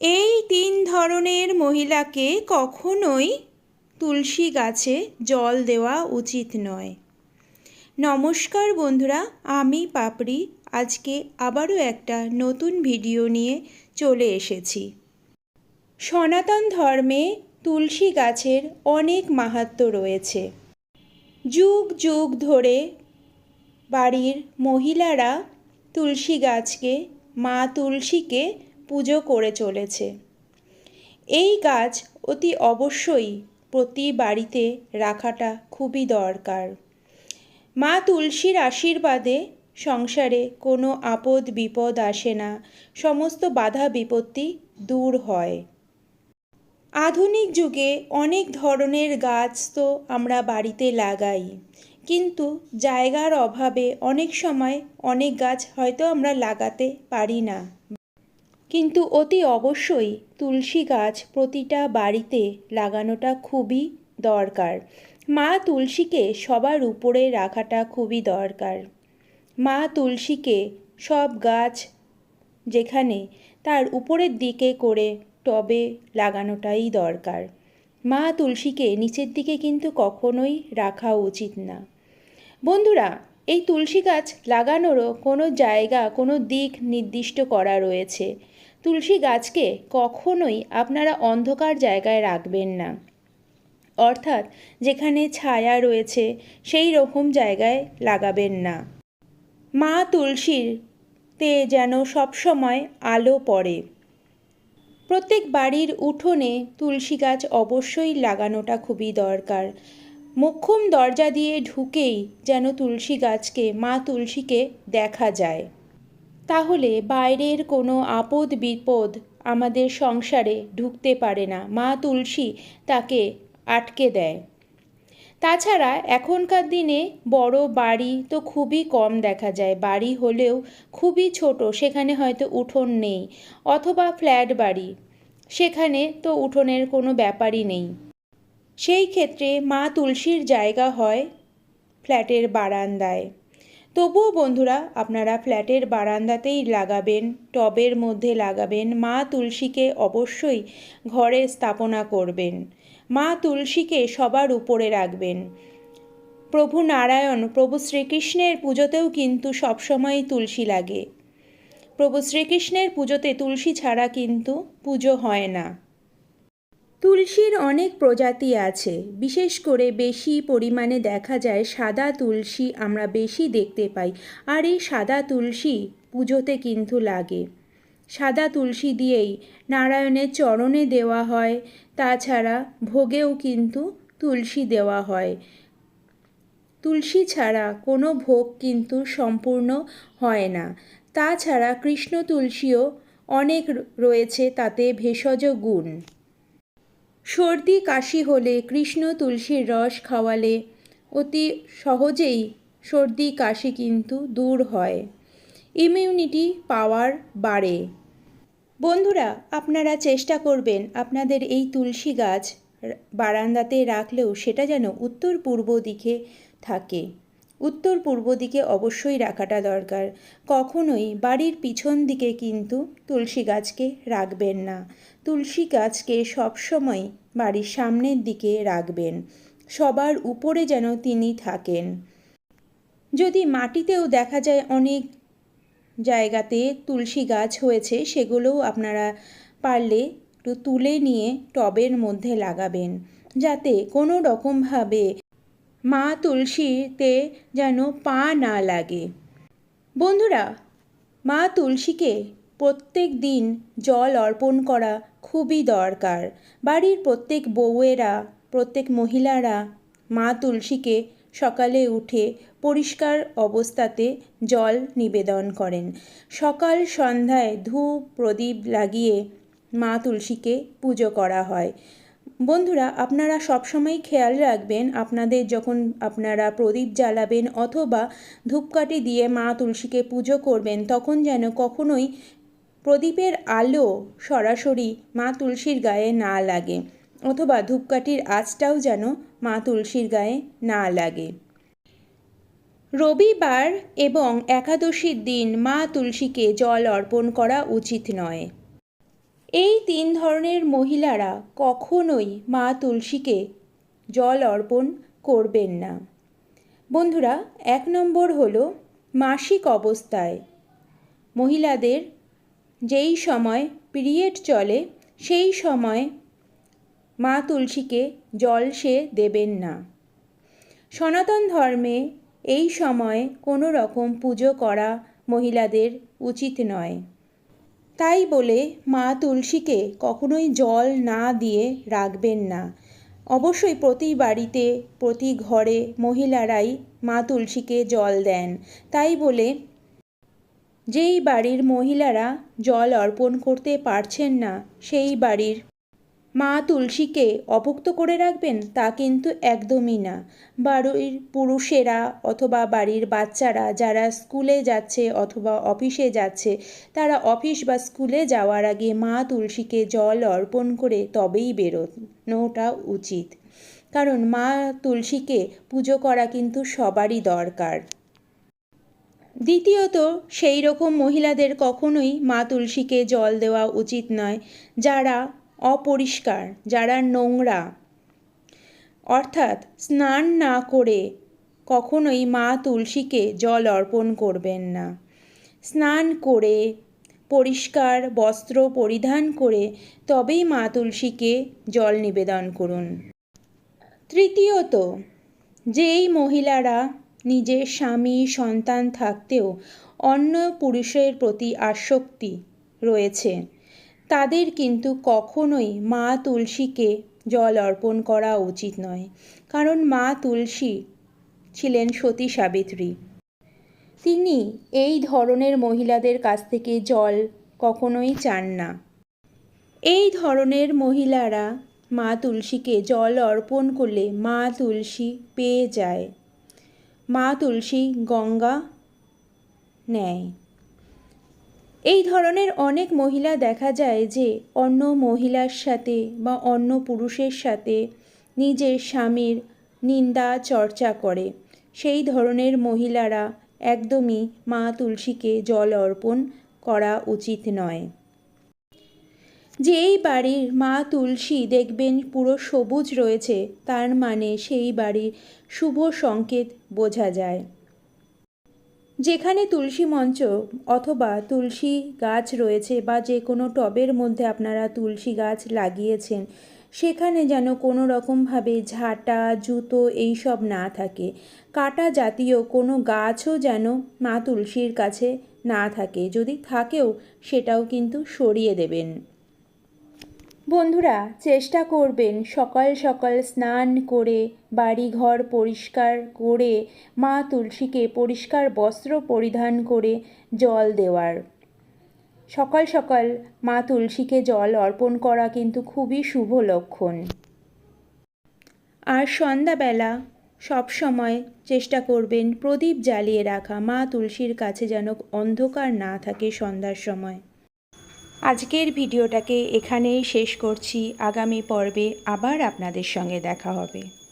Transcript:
এই তিন ধরনের মহিলাকে কখনোই তুলসী গাছে জল দেওয়া উচিত নয়। নমস্কার বন্ধুরা, আমি পাপড়ি। আজকে আবারও একটা নতুন ভিডিও নিয়ে চলে এসেছি। সনাতন ধর্মে তুলসী গাছের অনেক মাহাত্ম্য রয়েছে। যুগ যুগ ধরে বাড়ির মহিলারা তুলসী গাছকে, মা তুলসীকে পুজো করে চলেছে। এই গাছ অতি অবশ্যই প্রতি বাড়িতে রাখাটা খুবই দরকার। মা তুলসীর আশীর্বাদে সংসারে কোনো আপদ বিপদ আসে না, সমস্ত বাধা বিপত্তি দূর হয়। আধুনিক যুগে অনেক ধরনের গাছ তো আমরা বাড়িতে লাগাই, কিন্তু জায়গার অভাবে অনেক সময় অনেক গাছ হয়তো আমরা লাগাতে পারি না। কিন্তু অতি অবশ্যই তুলসী গাছ প্রতিটা বাড়িতে লাগানোটা খুবই দরকার। মা তুলসীকে সবার উপরে রাখাটা খুবই দরকার। মা তুলসীকে সব গাছ যেখানে তার উপরের দিকে করে টবে লাগানোটাই দরকার। মা তুলসীকে নিচের দিকে কিন্তু কখনোই রাখা উচিত না। বন্ধুরা, এই তুলসী গাছ লাগানোরও কোনো জায়গা, কোনো দিক নির্দিষ্ট করা রয়েছে। তুলসী গাছকে কখনোই আপনারা অন্ধকার জায়গায় রাখবেন না। অর্থাৎ যেখানে ছায়া রয়েছে, সেই রকম জায়গায় লাগাবেন না। মা তুলসীর তে যেন সবসময় আলো পড়ে। প্রত্যেক বাড়ির উঠোনে তুলসী গাছ অবশ্যই লাগানোটা খুবই দরকার। মোক্ষম দরজা দিয়ে ঢুকেই যেন তুলসী গাছকে, মা তুলসীকে দেখা যায়। তাহলে বাইরের কোনো আপদ বিপদ আমাদের সংসারে ঢুকতে পারে না। মা তুলসী তাকে আটকে দেয়। তাছাড়া এখনকার দিনে বড় বাড়ি তো খুবই কম দেখা যায়। বাড়ি হলেও খুবই ছোট, সেখানে হয়তো উঠোন নেই অথবা ফ্ল্যাট বাড়ি, সেখানে তো উঠোনের কোনো ব্যাপারই নেই। সেই ক্ষেত্রে মা তুলসীর জায়গা হয় ফ্ল্যাটের বারান্দায়। তবুও বন্ধুরা, আপনারা ফ্ল্যাটের বারান্দাতেই লাগাবেন, টবের মধ্যে লাগাবেন, মা তুলসীকে অবশ্যই ঘরে স্থাপনা করবেন। মা তুলসীকে সবার উপরে রাখবেন। প্রভু নারায়ণ, প্রভু শ্রীকৃষ্ণের পুজোতেও কিন্তু সবসময়ই তুলসী লাগে। প্রভু শ্রীকৃষ্ণের পুজোতে তুলসী ছাড়া কিন্তু পুজো হয় না। তুলসীর অনেক প্রজাতি আছে। বিশেষ করে বেশি পরিমাণে দেখা যায় সাদা তুলসী আমরা বেশি দেখতে পাই। আর এই সাদা তুলসী পুজোতে কিন্তু লাগে। সাদা তুলসী দিয়েই নারায়ণের চরণে দেওয়া হয়, তাছাড়া ভোগেও কিন্তু তুলসী দেওয়া হয়। তুলসী ছাড়া কোনো ভোগ কিন্তু সম্পূর্ণ হয় না। তাছাড়া কৃষ্ণ তুলসীও অনেক রয়েছে তাতে ভেষজ গুণ। সর্দি, কাশি হলে কৃষ্ণ তুলসীর রস খাওয়ালে অতি সহজেই সর্দি, কাশি কিন্তু দূর হয়। ইমিউনিটি পাওয়ার বাড়ে। বন্ধুরা, আপনারা চেষ্টা করবেন আপনাদের এই তুলসী গাছ বারান্দাতে রাখলেও সেটা যেন উত্তর পূর্ব দিকে থাকে। উত্তর পূর্ব দিকে অবশ্যই রাখাটা দরকার। কখনোই বাড়ির পিছন দিকে কিন্তু তুলসী গাছকে রাখবেন না। তুলসী গাছকে সবসময় বাড়ির সামনের দিকে রাখবেন। সবার উপরে যেন তিনি থাকেন। যদি মাটিতেও দেখা যায় অনেক জায়গাতে তুলসী গাছ হয়েছে, সেগুলোও আপনারা পারলে একটু তুলে নিয়ে টবের মধ্যে লাগাবেন। যাতে কোনো রকমভাবে মা তুলসীতে যেন পা না লাগে। বন্ধুরা, মা তুলসীকে প্রত্যেক দিন জল অর্পণ করা খুবই দরকার। বাড়ির প্রত্যেক বউয়েরা, প্রত্যেক মহিলারা মা তুলসীকে সকালে উঠে পরিষ্কার অবস্থাতে জল নিবেদন করেন। সকাল সন্ধ্যায় ধূপ, প্রদীপ লাগিয়ে মা তুলসীকে পুজো করা হয়। বন্ধুরা, আপনারা সবসময় খেয়াল রাখবেন, আপনাদের যখন আপনারা প্রদীপ জ্বালাবেন অথবা ধূপকাঠি দিয়ে মা তুলসীকে পুজো করবেন, তখন যেন কখনোই প্রদীপের আলো সরাসরি মা তুলসীর গায়ে না লাগে অথবা ধূপকাঠির আঁচটাও যেন মা তুলসীর গায়ে না লাগে। রবিবার এবং একাদশীর দিন মা তুলসীকে জল অর্পণ করা উচিত নয়। এই তিন ধরনের মহিলারা কখনোই মা তুলসীকে জল অর্পণ করবেন না। বন্ধুরা, এক নম্বর হলো মাসিক অবস্থায়। মহিলাদের যেই সময় পিরিয়ড চলে, সেই সময় মা তুলসীকে জল সে দেবেন না। সনাতন ধর্মে এই সময়ে কোনো রকম পুজো করা মহিলাদের উচিত নয়। তাই বলে মা তুলসীকে কখনোই জল না দিয়ে রাখবেন না। অবশ্যই প্রতি বাড়িতে, প্রতি ঘরে মহিলারাই মা তুলসীকে জল দেন। তাই বলে, যেই বাড়ির মহিলারা জল অর্পণ করতে পারছেন না, সেই বাড়ির মা তুলসীকে অভুক্ত করে রাখবেন তা কিন্তু একদমই না। বাড়ির পুরুষেরা অথবা বাড়ির বাচ্চারা যারা স্কুলে যাচ্ছে অথবা অফিসে যাচ্ছে, তারা অফিস বা স্কুলে যাওয়ার আগে মা তুলসীকে জল অর্পণ করে তবেই বেরোনোটা উচিত। কারণ মা তুলসীকে পুজো করা কিন্তু সবারই দরকার। দ্বিতীয়ত সেই রকম মহিলাদের কখনোই মা তুলসীকে জল দেওয়া উচিত নয়। যারা অপরিষ্কার, যারা নোংরা। অর্থাৎ স্নান না করে কখনোই মা তুলসীকে জল অর্পণ করবেন না। স্নান করে, পরিষ্কার বস্ত্র পরিধান করে তবেই মা তুলসীকে জল নিবেদন করুন। তৃতীয়ত, যেই মহিলারা নিজের স্বামী, সন্তান থাকতেও অন্য পুরুষের প্রতি আসক্তি রয়েছে তাদের কিন্তু কখনোই মা তুলসীকে জল অর্পণ করা উচিত নয়। কারণ মা তুলসী ছিলেন সতী সাবিত্রী। তিনি এই ধরনের মহিলাদের কাছ থেকে জল কখনোই চান না। এই ধরনের মহিলারা মা তুলসীকে জল অর্পণ করলে মা তুলসী পেয়ে যায়। মা তুলসী গঙ্গা নেয়। এই ধরনের অনেক মহিলা দেখা যায় যে অন্য মহিলার সাথে বা অন্য পুরুষের সাথে নিজের স্বামীর নিন্দা, চর্চা করে। সেই ধরনের মহিলারা একদমই মা তুলসীকে জল অর্পণ করা উচিত নয়। যেই বাড়ির মা তুলসী দেখবেন পুরো সবুজ রয়েছে, তার মানে সেই বাড়ির শুভ সংকেত বোঝা যায়। যেখানে তুলসী মঞ্চ অথবা তুলসী গাছ রয়েছে বা যে কোনো টবের মধ্যে আপনারা তুলসী গাছ লাগিয়েছেন, সেখানে যেন কোনো রকমভাবে ঝাঁটা, জুতো এইসব না থাকে। কাটা জাতীয় কোনো গাছও যেন মা তুলসীর কাছে না থাকে। যদি থাকেও, সেটাও কিন্তু সরিয়ে দেবেন। বন্ধুরা, চেষ্টা করবেন সকাল সকাল স্নান করে, বাড়িঘর পরিষ্কার করে, মা তুলসীকে পরিষ্কার বস্ত্র পরিধান করে জল দেওয়ার। সকাল সকাল মা তুলসীকে জল অর্পণ করা কিন্তু খুবই শুভ লক্ষণ। আর সন্ধ্যাবেলা সবসময় চেষ্টা করবেন প্রদীপ জ্বালিয়ে রাখা মা তুলসীর কাছে যেন অন্ধকার না থাকে সন্ধ্যার সময়। আজকের ভিডিওটাকে এখানেই শেষ করছি। আগামী পর্বে আবার আপনাদের সঙ্গে দেখা হবে।